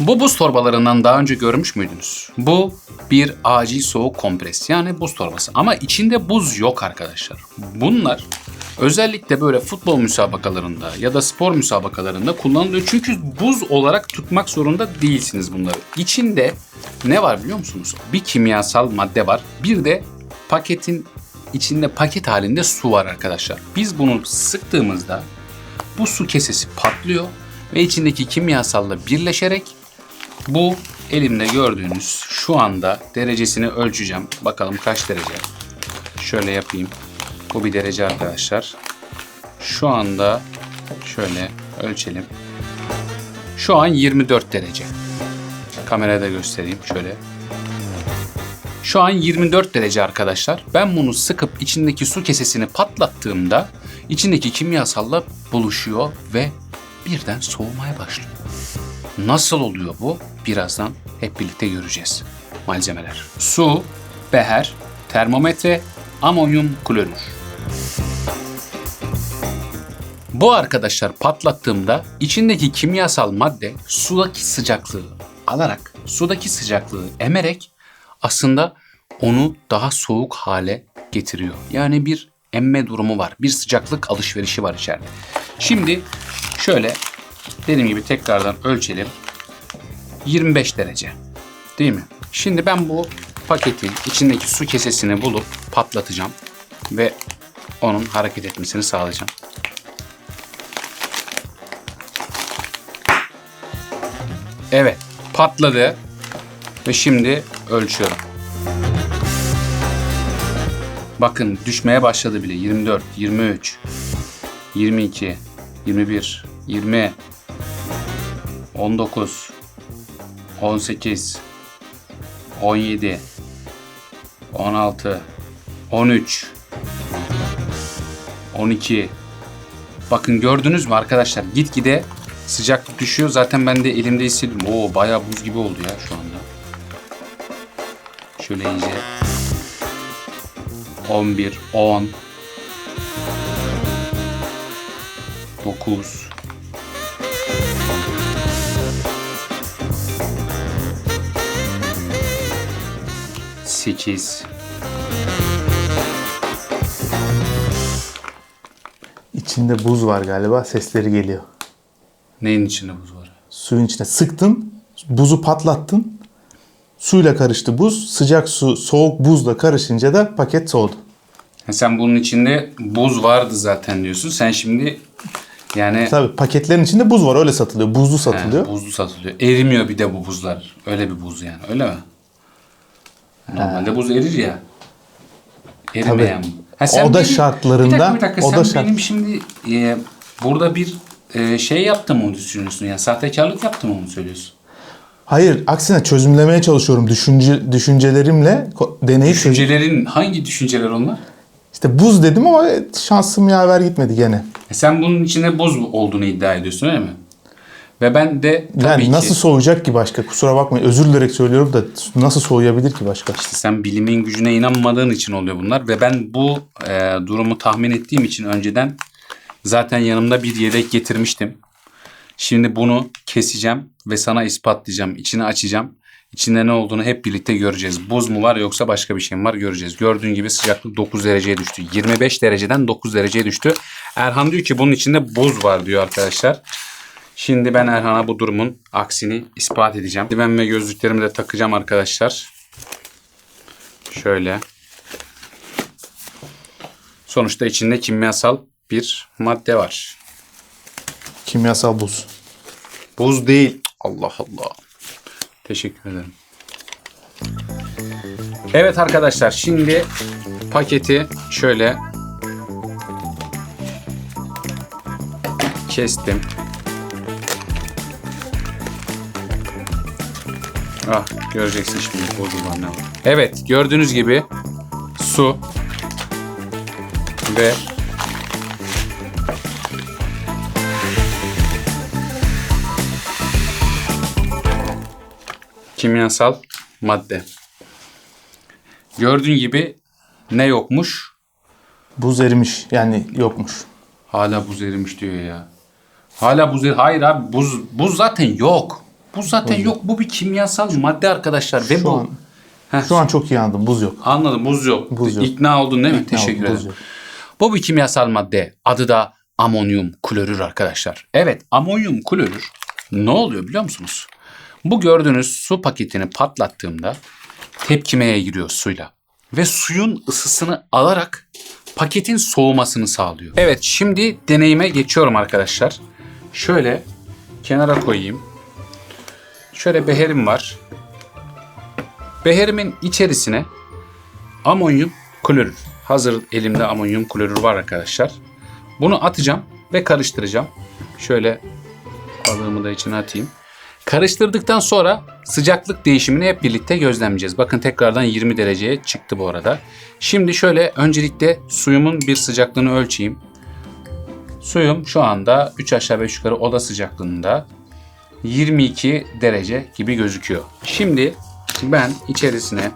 Bu buz torbalarından daha önce görmüş müydünüz? Bu bir acil soğuk kompres yani buz torbası ama içinde buz yok arkadaşlar. Bunlar özellikle böyle futbol müsabakalarında ya da spor müsabakalarında kullanılıyor. Çünkü buz olarak tutmak zorunda değilsiniz bunları. İçinde ne var biliyor musunuz? Bir kimyasal madde var. Bir de paketin içinde paket halinde su var arkadaşlar. Biz bunu sıktığımızda bu su kesesi patlıyor ve içindeki kimyasalla birleşerek bu elimde gördüğünüz şu anda derecesini ölçeceğim. Bakalım kaç derece. Şöyle yapayım. Bu bir derece arkadaşlar. Şu anda şöyle ölçelim. Şu an 24 derece. Kamerada göstereyim şöyle. Şu an 24 derece arkadaşlar. Ben bunu sıkıp içindeki su kesesini patlattığımda içindeki kimyasalla buluşuyor ve birden soğumaya başlıyor. Nasıl oluyor bu? Birazdan hep birlikte göreceğiz. Malzemeler. Su, beher, termometre, amonyum klorür. Bu arkadaşlar patlattığımda içindeki kimyasal madde sudaki sıcaklığı alarak, sudaki sıcaklığı emerek aslında onu daha soğuk hale getiriyor. Yani bir emme durumu var. Bir sıcaklık alışverişi var içeride. Şimdi şöyle dediğim gibi tekrardan ölçelim. 25 derece. Değil mi? Şimdi ben bu paketin içindeki su kesesini bulup patlatacağım ve onun hareket etmesini sağlayacağım. Evet, patladı ve şimdi ölçüyorum. Bakın düşmeye başladı bile. 24, 23, 22, 21, 20, 19, 18, 17, 16, 13, 12. Bakın gördünüz mü arkadaşlar? Gitgide sıcaklık düşüyor. Zaten ben de elimde hissettim. Oo bayağı buz gibi oldu ya şu anda. Şöyle iyice. 11, 10, 9, Sekiz. İçinde buz var galiba. Sesleri geliyor. Neyin içinde buz var? Suyun içine sıktın. Buzu patlattın. Suyla karıştı buz. Sıcak su, soğuk buzla karışınca da paket soğudu. Ha, sen bunun içinde buz vardı zaten diyorsun. Sen şimdi yani Tabii paketlerin içinde buz var. Öyle satılıyor. Buzlu satılıyor. He, buzlu satılıyor. Erimiyor bir de bu buzlar. Öyle bir buz yani. Öyle mi? Normalde buz erir ya. Erimeyen. Ha, Oda benim- şartlarında- Bir dakika bir dakika. oda sen şart- benim şimdi e, burada bir e, şey yaptım onu düşünüyorsun. Yani sahtekarlık yaptım onu söylüyorsun. Hayır, aksine çözümlemeye çalışıyorum düşünce düşüncelerimle ko- deneyi çöz- Düşüncelerin hangi düşünceler onlar? İşte buz dedim ama şansım yaver gitmedi gene. E, sen bunun içinde buz olduğunu iddia ediyorsun öyle mi? Ve ben de tabii Yani ki nasıl soğuyacak ki başka? Kusura bakmayın. Özür dilerim söylüyorum da nasıl soğuyabilir ki başka? İşte sen bilimin gücüne inanmadığın için oluyor bunlar ve ben bu e, durumu tahmin ettiğim için önceden zaten yanımda bir yedek getirmiştim. Şimdi bunu keseceğim ve sana ispatlayacağım. İçini açacağım. İçinde ne olduğunu hep birlikte göreceğiz. Buz mu var yoksa başka bir şey mi var göreceğiz. Gördüğün gibi sıcaklık 9 dereceye düştü. 25 dereceden 9 dereceye düştü. Erhan diyor ki bunun içinde buz var diyor arkadaşlar. Şimdi ben Erhan'a bu durumun aksini ispat edeceğim. Ben ve gözlüklerimi de takacağım arkadaşlar. Şöyle. Sonuçta içinde kimyasal bir madde var. Kimyasal buz. Buz değil. Allah Allah. Teşekkür ederim. Evet arkadaşlar şimdi paketi şöyle kestim. Ah göreceksin şimdi bozulan ne var. Evet gördüğünüz gibi su ve kimyasal madde. Gördüğün gibi ne yokmuş? Buz erimiş. Yani yokmuş. Hala buz erimiş diyor ya. Hala buz er... Hayır abi buz, buz zaten yok. Bu zaten yok. Bu bir kimyasal madde arkadaşlar ve Şu bu. an- Heh, Şu an çok iyi anladım. Buz yok. Anladım. Buz yok. Buz yok. İkna oldun değil mi? İkna Teşekkür oldum, buz ederim. Bu bir kimyasal madde. Adı da amonyum klorür arkadaşlar. Evet amonyum klorür ne oluyor biliyor musunuz? Bu gördüğünüz su paketini patlattığımda tepkimeye giriyor suyla. Ve suyun ısısını alarak paketin soğumasını sağlıyor. Evet şimdi deneyime geçiyorum arkadaşlar. Şöyle kenara koyayım. Şöyle beherim var. Beherimin içerisine amonyum klorür. Hazır elimde amonyum klorür var arkadaşlar. Bunu atacağım ve karıştıracağım. Şöyle balığımı da içine atayım. Karıştırdıktan sonra sıcaklık değişimini hep birlikte gözlemleyeceğiz. Bakın tekrardan 20 dereceye çıktı bu arada. Şimdi şöyle öncelikle suyumun bir sıcaklığını ölçeyim. Suyum şu anda 3 aşağı 5 yukarı oda sıcaklığında 22 derece gibi gözüküyor. Şimdi ben içerisine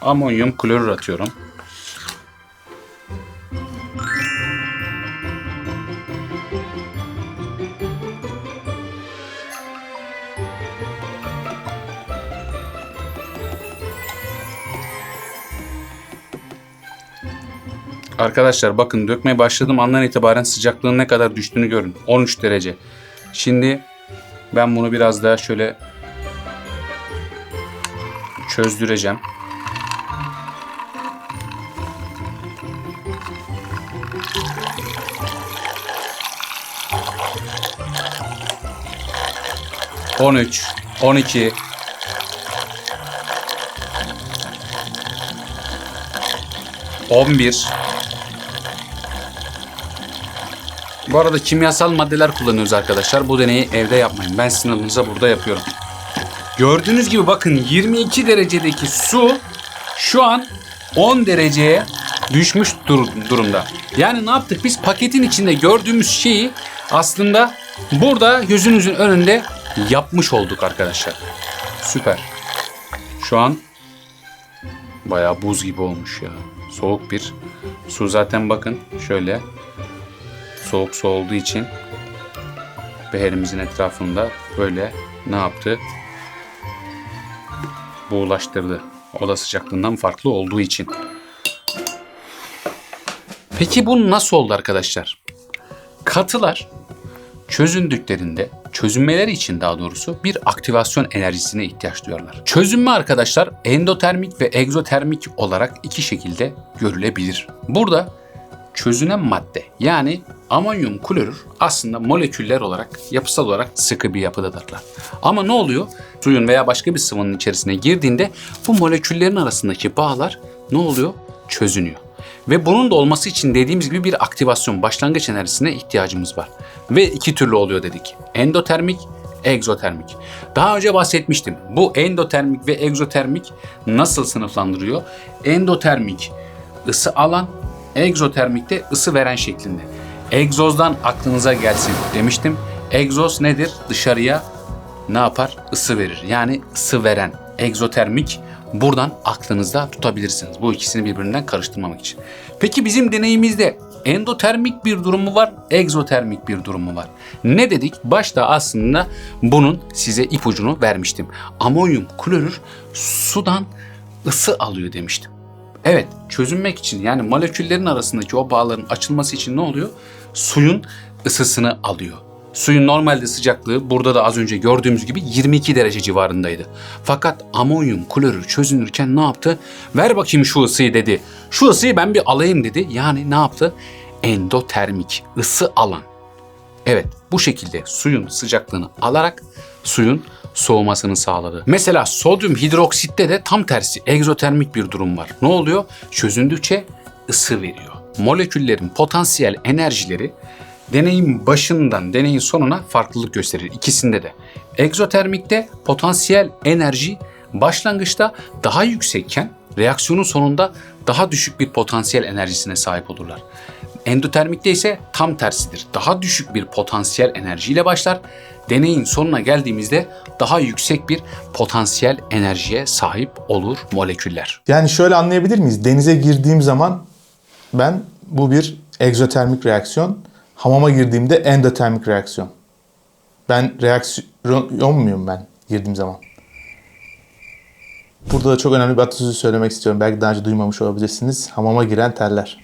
amonyum klorür atıyorum. Arkadaşlar bakın dökmeye başladığım andan itibaren sıcaklığın ne kadar düştüğünü görün. 13 derece. Şimdi ben bunu biraz daha şöyle çözdüreceğim. On üç, on iki, on bir. Bu arada kimyasal maddeler kullanıyoruz arkadaşlar. Bu deneyi evde yapmayın. Ben sizin adınıza burada yapıyorum. Gördüğünüz gibi bakın 22 derecedeki su şu an 10 dereceye düşmüş dur- durumda. Yani ne yaptık? Biz paketin içinde gördüğümüz şeyi aslında burada gözünüzün önünde yapmış olduk arkadaşlar. Süper. Şu an bayağı buz gibi olmuş ya. Soğuk bir su zaten bakın şöyle soğuk su olduğu için beherimizin etrafında böyle ne yaptı? Buğulaştırdı. Oda sıcaklığından farklı olduğu için. Peki bu nasıl oldu arkadaşlar? Katılar çözündüklerinde çözünmeleri için daha doğrusu bir aktivasyon enerjisine ihtiyaç duyarlar. Çözünme arkadaşlar endotermik ve egzotermik olarak iki şekilde görülebilir. Burada çözünen madde yani amonyum klorür aslında moleküller olarak yapısal olarak sıkı bir yapıdadırlar. Ama ne oluyor? Suyun veya başka bir sıvının içerisine girdiğinde bu moleküllerin arasındaki bağlar ne oluyor? Çözünüyor. Ve bunun da olması için dediğimiz gibi bir aktivasyon, başlangıç enerjisine ihtiyacımız var. Ve iki türlü oluyor dedik. Endotermik, egzotermik. Daha önce bahsetmiştim. Bu endotermik ve egzotermik nasıl sınıflandırıyor? Endotermik ısı alan, egzotermik de ısı veren şeklinde. Egzozdan aklınıza gelsin demiştim. Egzoz nedir? Dışarıya ne yapar? Isı verir. Yani ısı veren. Egzotermik buradan aklınızda tutabilirsiniz. Bu ikisini birbirinden karıştırmamak için. Peki bizim deneyimizde endotermik bir durumu var, egzotermik bir durumu var. Ne dedik? Başta aslında bunun size ipucunu vermiştim. Amonyum klorür sudan ısı alıyor demiştim. Evet, çözünmek için yani moleküllerin arasındaki o bağların açılması için ne oluyor? Suyun ısısını alıyor. Suyun normalde sıcaklığı burada da az önce gördüğümüz gibi 22 derece civarındaydı. Fakat amonyum klorür çözünürken ne yaptı? Ver bakayım şu ısıyı dedi. Şu ısıyı ben bir alayım dedi. Yani ne yaptı? Endotermik, ısı alan. Evet bu şekilde suyun sıcaklığını alarak suyun soğumasını sağladı. Mesela sodyum hidroksitte de tam tersi egzotermik bir durum var. Ne oluyor? Çözündükçe ısı veriyor. Moleküllerin potansiyel enerjileri deneyin başından deneyin sonuna farklılık gösterir ikisinde de. Egzotermikte potansiyel enerji başlangıçta daha yüksekken reaksiyonun sonunda daha düşük bir potansiyel enerjisine sahip olurlar. Endotermikte ise tam tersidir. Daha düşük bir potansiyel enerjiyle başlar. Deneyin sonuna geldiğimizde daha yüksek bir potansiyel enerjiye sahip olur moleküller. Yani şöyle anlayabilir miyiz? Denize girdiğim zaman ben bu bir egzotermik reaksiyon. Hamama girdiğimde endotermik reaksiyon. Ben reaksiyon muyum ben girdiğim zaman? Burada da çok önemli bir atasözü söylemek istiyorum. Belki daha önce duymamış olabilirsiniz. Hamama giren terler.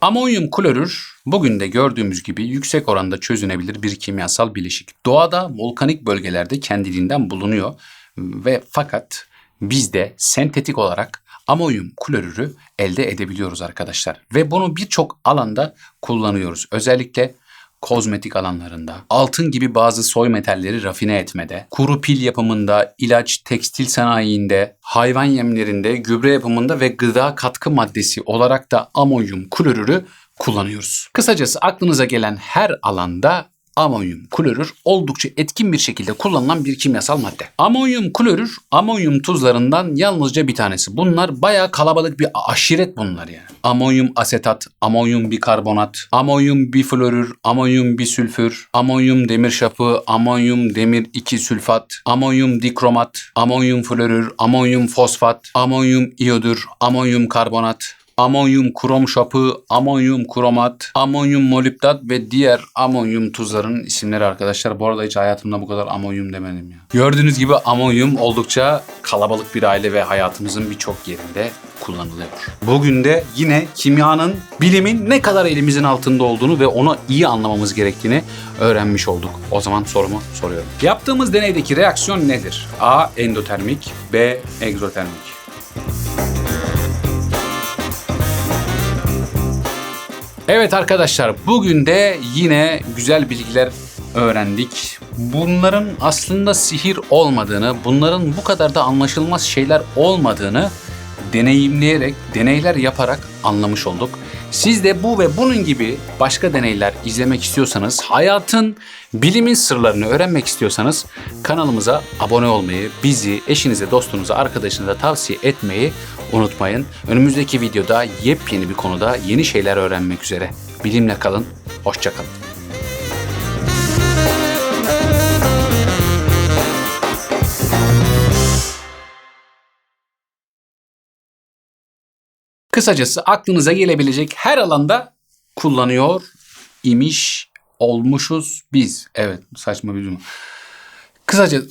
Amonyum klorür bugün de gördüğümüz gibi yüksek oranda çözünebilir bir kimyasal bileşik. Doğada volkanik bölgelerde kendiliğinden bulunuyor ve fakat biz de sentetik olarak amonyum klorürü elde edebiliyoruz arkadaşlar. Ve bunu birçok alanda kullanıyoruz. Özellikle kozmetik alanlarında, altın gibi bazı soy metalleri rafine etmede, kuru pil yapımında, ilaç, tekstil sanayinde, hayvan yemlerinde, gübre yapımında ve gıda katkı maddesi olarak da amonyum klorürü kullanıyoruz. Kısacası aklınıza gelen her alanda amonyum klorür oldukça etkin bir şekilde kullanılan bir kimyasal madde. Amonyum klorür amonyum tuzlarından yalnızca bir tanesi. Bunlar bayağı kalabalık bir aşiret bunlar yani. Amonyum asetat, amonyum bikarbonat, amonyum biflorür, amonyum bisülfür, amonyum demir şapı, amonyum demir 2 sülfat, amonyum dikromat, amonyum florür, amonyum fosfat, amonyum iyodür, amonyum karbonat, amonyum krom şapı, amonyum kromat, amonyum molibdat ve diğer amonyum tuzların isimleri arkadaşlar. Bu arada hiç hayatımda bu kadar amonyum demedim ya. Gördüğünüz gibi amonyum oldukça kalabalık bir aile ve hayatımızın birçok yerinde kullanılıyor. Bugün de yine kimyanın, bilimin ne kadar elimizin altında olduğunu ve onu iyi anlamamız gerektiğini öğrenmiş olduk. O zaman sorumu soruyorum. Yaptığımız deneydeki reaksiyon nedir? A. Endotermik B. Egzotermik Evet arkadaşlar bugün de yine güzel bilgiler öğrendik. Bunların aslında sihir olmadığını, bunların bu kadar da anlaşılmaz şeyler olmadığını deneyimleyerek, deneyler yaparak anlamış olduk. Siz de bu ve bunun gibi başka deneyler izlemek istiyorsanız, hayatın, bilimin sırlarını öğrenmek istiyorsanız kanalımıza abone olmayı, bizi eşinize, dostunuza, arkadaşınıza tavsiye etmeyi unutmayın. Önümüzdeki videoda yepyeni bir konuda yeni şeyler öğrenmek üzere. Bilimle kalın, hoşça Kısacası aklınıza gelebilecek her alanda kullanıyor imiş olmuşuz biz. Evet saçma bir cümle. Kısaca